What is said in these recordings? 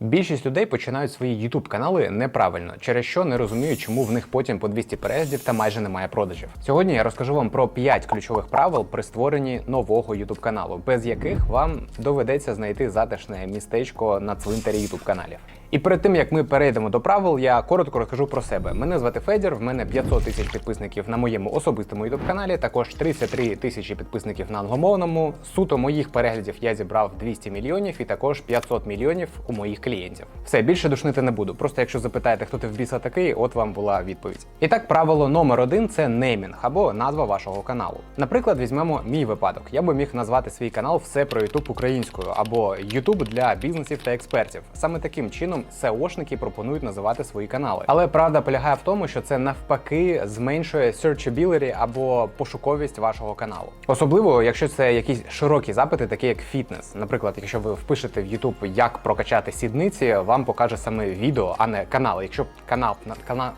Більшість людей починають свої youtube канали неправильно, через що не розуміють, чому в них потім по 200 переглядів та майже немає продажів. Сьогодні я розкажу вам про 5 ключових правил при створенні нового youtube каналу, без яких вам доведеться знайти затишне містечко на цвинтарі youtube каналів. І перед тим як ми перейдемо до правил, я коротко розкажу про себе. Мене звати Федір, в мене 500 тисяч підписників на моєму особистому youtube каналі, також 33 тисячі підписників на англомовному. Суто моїх переглядів я зібрав 200 мільйонів і також 500 мільйонів у моїх клієнтів. Все більше душнити не буду. Просто якщо запитаєте, хто ти в біса такий, от вам була відповідь. І так, правило номер один це неймінг або назва вашого каналу. Наприклад, візьмемо мій випадок. Я би міг назвати свій канал Все про YouTube українською або YouTube для бізнесів та експертів. Саме таким чином SEOшники пропонують називати свої канали. Але правда полягає в тому, що це навпаки зменшує searchability або пошуковість вашого каналу. Особливо, якщо це якісь широкі запити, такі як фітнес. Наприклад, якщо ви впишете в YouTube як прокачати сідниці, вам покаже саме відео, а не канал. Якщо канал на канал.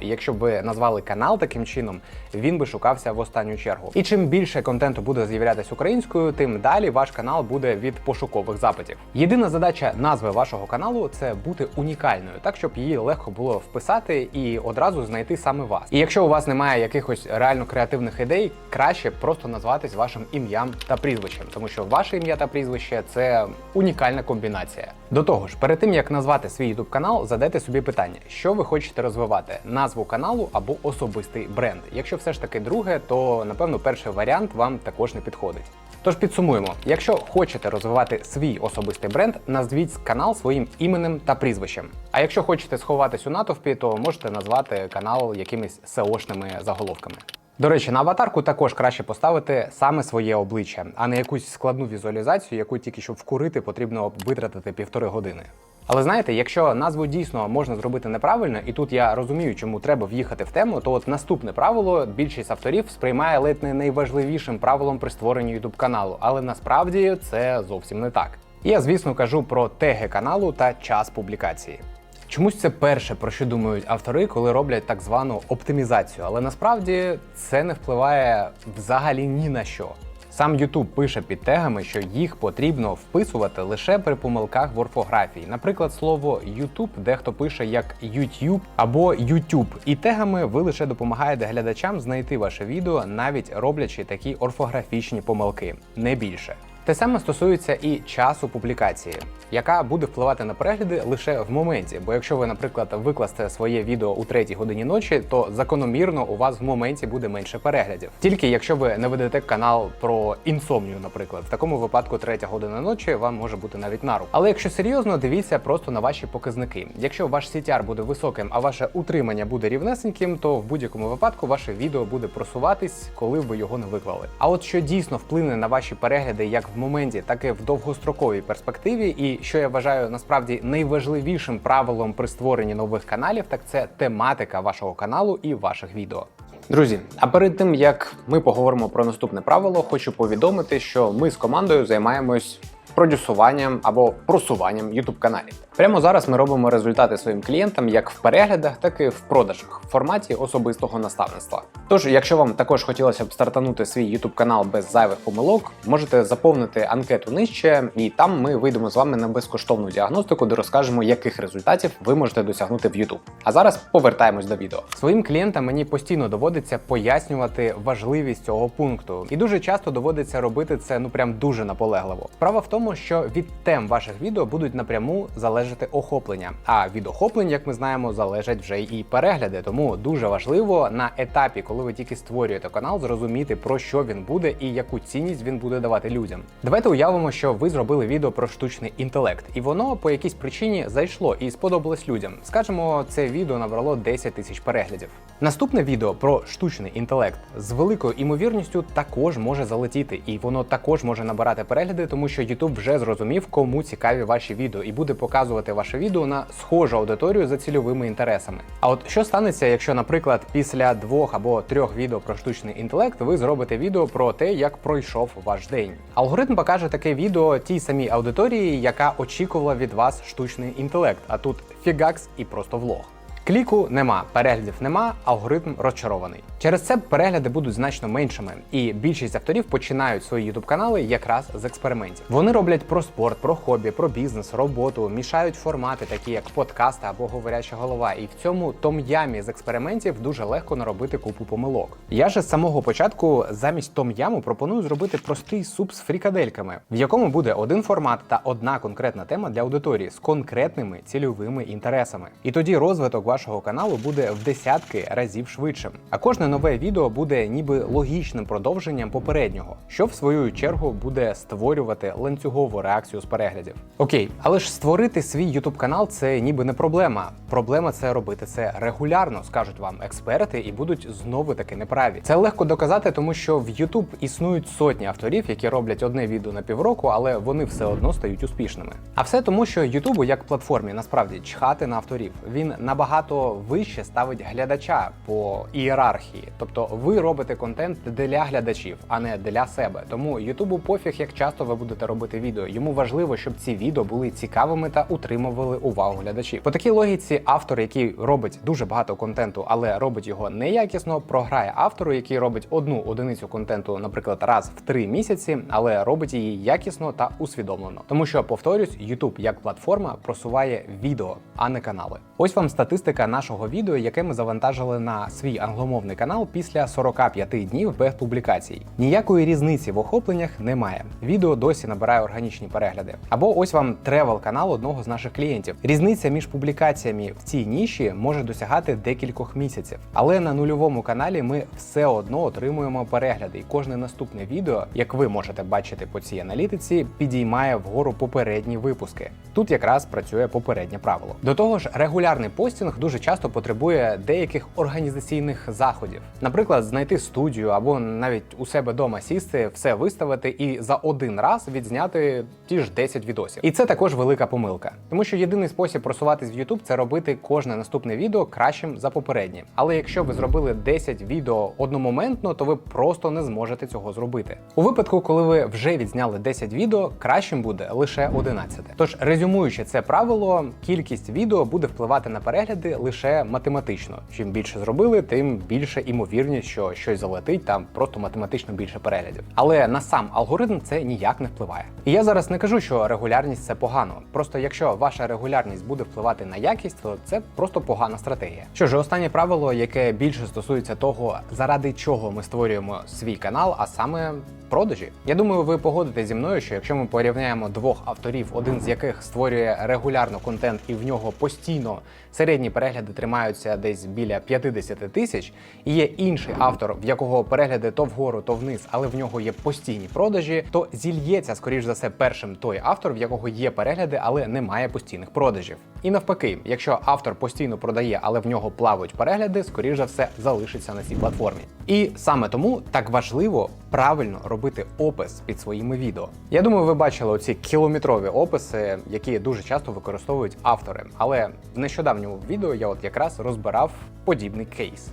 Якщо б назвали канал таким чином, він би шукався в останню чергу. І чим більше контенту буде з'являтися українською, тим далі ваш канал буде від пошукових запитів. Єдина задача назви вашого каналу це бути унікальною, так щоб її легко було вписати і одразу знайти саме вас. І якщо у вас немає якихось реально креативних ідей, краще просто назватись вашим ім'ям та прізвищем, тому що ваше ім'я та прізвище це унікальна комбінація. До того ж, перед тим як назвати свій YouTube канал, задайте собі питання, що ви хочете розвивати: назву каналу або особистий бренд. Якщо все ж таки друге, то напевно перший варіант вам також не підходить. Тож підсумуємо: якщо хочете розвивати свій особистий бренд, назвіть канал своїм іменем та прізвищем. А якщо хочете сховатись у натовпі, то можете назвати канал якимись SEO-шними заголовками. До речі, на аватарку також краще поставити саме своє обличчя, а не якусь складну візуалізацію, яку тільки щоб вкурити, потрібно витратити півтори години. Але знаєте, якщо назву дійсно можна зробити неправильно, і тут я розумію, чому треба в'їхати в тему, то от наступне правило більшість авторів сприймає ледь не найважливішим правилом при створенні youtube каналу, але насправді це зовсім не так. І я, звісно, кажу про теги каналу та час публікації. Чомусь це перше, про що думають автори, коли роблять так звану оптимізацію, але насправді це не впливає взагалі ні на що. Сам YouTube пише під тегами, що їх потрібно вписувати лише при помилках в орфографії. Наприклад, слово YouTube дехто пише як YouTube або YouTube. І тегами ви лише допомагаєте глядачам знайти ваше відео, навіть роблячи такі орфографічні помилки, не більше. Те саме стосується і часу публікації, яка буде впливати на перегляди лише в моменті. Бо якщо ви, наприклад, викласте своє відео у третій годині ночі, то закономірно у вас в моменті буде менше переглядів. Тільки якщо ви не ведете канал про інсомнію, наприклад, в такому випадку третя година ночі вам може бути навіть на руку. Але якщо серйозно, дивіться просто на ваші показники. Якщо ваш CTR буде високим, а ваше утримання буде рівнесеньким, то в будь-якому випадку ваше відео буде просуватись, коли ви його не виклали. А от що дійсно вплине на ваші перегляди, як в моменті, так і в довгостроковій перспективі, і що я вважаю насправді найважливішим правилом при створенні нових каналів, так це тематика вашого каналу і ваших відео. Друзі, а перед тим як ми поговоримо про наступне правило, хочу повідомити, що ми з командою займаємось продюсуванням або просуванням youtube каналів. Прямо зараз ми робимо результати своїм клієнтам як в переглядах, так і в продажах в форматі особистого наставництва. Тож, якщо вам також хотілося б стартанути свій youtube канал без зайвих помилок, можете заповнити анкету нижче, і там ми вийдемо з вами на безкоштовну діагностику, де розкажемо, яких результатів ви можете досягнути в YouTube. А зараз повертаємось до відео. Своїм клієнтам мені постійно доводиться пояснювати важливість цього пункту, і дуже часто доводиться робити це ну прям дуже наполегливо. Справа в тому, що від тем ваших відео будуть напряму залежати охоплення. А від охоплень, як ми знаємо, залежать вже і перегляди. Тому дуже важливо на етапі, коли ви тільки створюєте канал, зрозуміти про що він буде і яку цінність він буде давати людям. Давайте уявимо, що ви зробили відео про штучний інтелект, і воно по якійсь причині зайшло і сподобалось людям. Скажемо, це відео набрало 10 тисяч переглядів. Наступне відео про штучний інтелект з великою імовірністю також може залетіти, і воно також може набирати перегляди, тому що YouTube вже зрозумів, кому цікаві ваші відео, і буде показувати ваше відео на схожу аудиторію за цільовими інтересами. А от що станеться, якщо, наприклад, після двох або трьох відео про штучний інтелект ви зробите відео про те, як пройшов ваш день? Алгоритм покаже таке відео тій самій аудиторії, яка очікувала від вас штучний інтелект. А тут фігакс і просто влог. Кліку нема, переглядів нема, алгоритм розчарований. Через це перегляди будуть значно меншими, і більшість авторів починають свої youtube канали якраз з експериментів. Вони роблять про спорт, про хобі, про бізнес, роботу, мішають формати, такі як подкасти або говоряча голова. І в цьому том-ямі з експериментів дуже легко наробити купу помилок. Я же з самого початку замість том-яму пропоную зробити простий суп з фрікадельками, в якому буде один формат та одна конкретна тема для аудиторії з конкретними цільовими інтересами. І тоді розвиток вашого каналу буде в десятки разів швидшим. А кожне нове відео буде ніби логічним продовженням попереднього, що в свою чергу буде створювати ланцюгову реакцію з переглядів. Окей, але ж створити свій YouTube канал це ніби не проблема. Проблема це робити це регулярно, скажуть вам експерти, і будуть знову таки неправі. Це легко доказати, тому що в YouTube існують сотні авторів, які роблять одне відео на півроку, але вони все одно стають успішними. А все тому, що YouTube як платформі насправді чхати на авторів. Він набагато вище ставить глядача по ієрархії. Тобто ви робите контент для глядачів, а не для себе. Тому Ютубу пофіг, як часто ви будете робити відео. Йому важливо, щоб ці відео були цікавими та утримували увагу глядачів. По такій логіці, автор, який робить дуже багато контенту, але робить його неякісно, програє автору, який робить одну одиницю контенту, наприклад, раз в три місяці, але робить її якісно та усвідомлено. Тому що, повторюсь, YouTube як платформа просуває відео, а не канали. Ось вам статистика нашого відео, яке ми завантажили на свій англомовний канал після 45 днів без публікацій. Ніякої різниці в охопленнях немає. Відео досі набирає органічні перегляди. Або ось вам тревел канал одного з наших клієнтів. Різниця між публікаціями в цій ніші може досягати декількох місяців. Але на нульовому каналі ми все одно отримуємо перегляди, і кожне наступне відео, як ви можете бачити по цій аналітиці, підіймає вгору попередні випуски. Тут якраз працює попереднє правило. До того ж, регулярний постінг дуже часто потребує деяких організаційних заходів, наприклад, знайти студію або навіть у себе вдома сісти, все виставити і за один раз відзняти ті ж 10 відосів. І це також велика помилка, тому що єдиний спосіб просуватись в YouTube – це робити кожне наступне відео кращим за попереднє. Але якщо ви зробили 10 відео одномоментно, то ви просто не зможете цього зробити. У випадку, коли ви вже відзняли 10 відео, кращим буде лише 11. Тож, резюмуючи це правило, кількість відео буде впливати на перегляди лише математично. Чим більше зробили, тим більше імовірність, що щось залетить, там просто математично більше переглядів. Але на сам алгоритм це ніяк не впливає. І я зараз не кажу, що регулярність це погано. Просто якщо ваша регулярність буде впливати на якість, то це просто погана стратегія. Що ж, останнє правило, яке більше стосується того, заради чого ми створюємо свій канал, а саме продажі. Я думаю, ви погодитесь зі мною, що якщо ми порівняємо двох авторів, один з яких створює регулярно контент і в нього постійно середні перегляди тримаються десь біля 50 тисяч, і є інший автор, в якого перегляди то вгору, то вниз, але в нього є постійні продажі, то зільється, скоріш за все, першим той автор, в якого є перегляди, але немає постійних продажів. І навпаки, якщо автор постійно продає, але в нього плавають перегляди, скоріш за все залишиться на цій платформі. І саме тому так важливо правильно робити опис під своїми відео. Я думаю, ви бачили оці кілометрові описи, які дуже часто використовують автори. Але в нещодавньому відео я от якраз розбирав подібний кейс.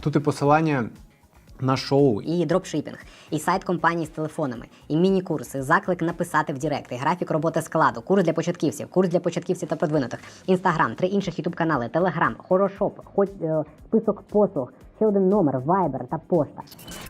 Тут і посилання на шоу. і дропшипінг, і сайт компанії з телефонами, і міні-курси, заклик написати в Директ, і графік роботи складу, курс для початківців, курс для початківців та продвинутих, інстаграм, три інших ютуб канали, телеграм, хорошоп, хоч е, список послуг, ще один номер, вайбер та пошта.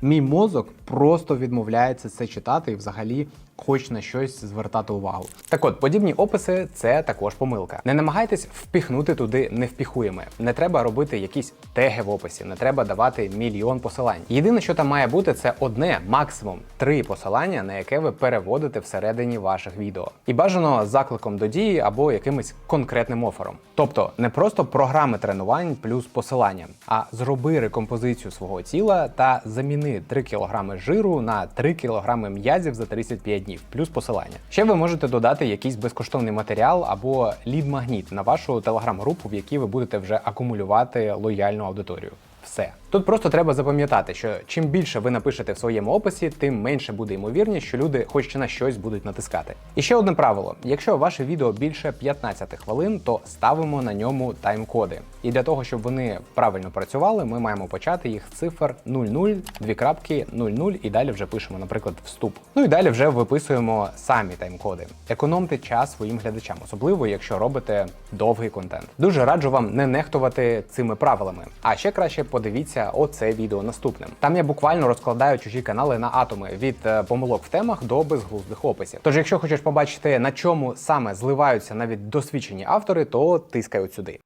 Мій мозок просто відмовляється це читати і взагалі хоч на щось звертати увагу. Так от, подібні описи це також помилка. Не намагайтесь впіхнути туди невпіхуєме. Не треба робити якісь теги в описі, не треба давати мільйон посилань. Єдине, що там має бути, це одне, максимум три посилання, на яке ви переводите всередині ваших відео. І бажано закликом до дії або якимось конкретним офером. Тобто не просто програми тренувань плюс посилання, а зроби рекомпозицію свого тіла та заміни 3 кг жиру на 3 кг м'язів за 35 днів, плюс посилання. Ще ви можете додати якийсь безкоштовний матеріал або лід-магніт на вашу телеграм-групу, в якій ви будете вже акумулювати лояльну аудиторію. Все. Тут просто треба запам'ятати, що чим більше ви напишете в своєму описі, тим менше буде ймовірність, що люди хоч на щось будуть натискати. І ще одне правило: якщо ваше відео більше 15 хвилин, то ставимо на ньому тайм-коди. І для того, щоб вони правильно працювали, ми маємо почати їх з цифр 00, 2 крапки 00 і далі вже пишемо, наприклад, вступ. Ну і далі вже виписуємо самі тайм-коди. Економте час своїм глядачам, особливо якщо робите довгий контент. Дуже раджу вам не нехтувати цими правилами. А ще краще подивіться оце відео наступним. Там я буквально розкладаю чужі канали на атоми від е, помилок в темах до безглуздих описів. Тож, якщо хочеш побачити на чому саме зливаються навіть досвідчені автори, то тискай от сюди.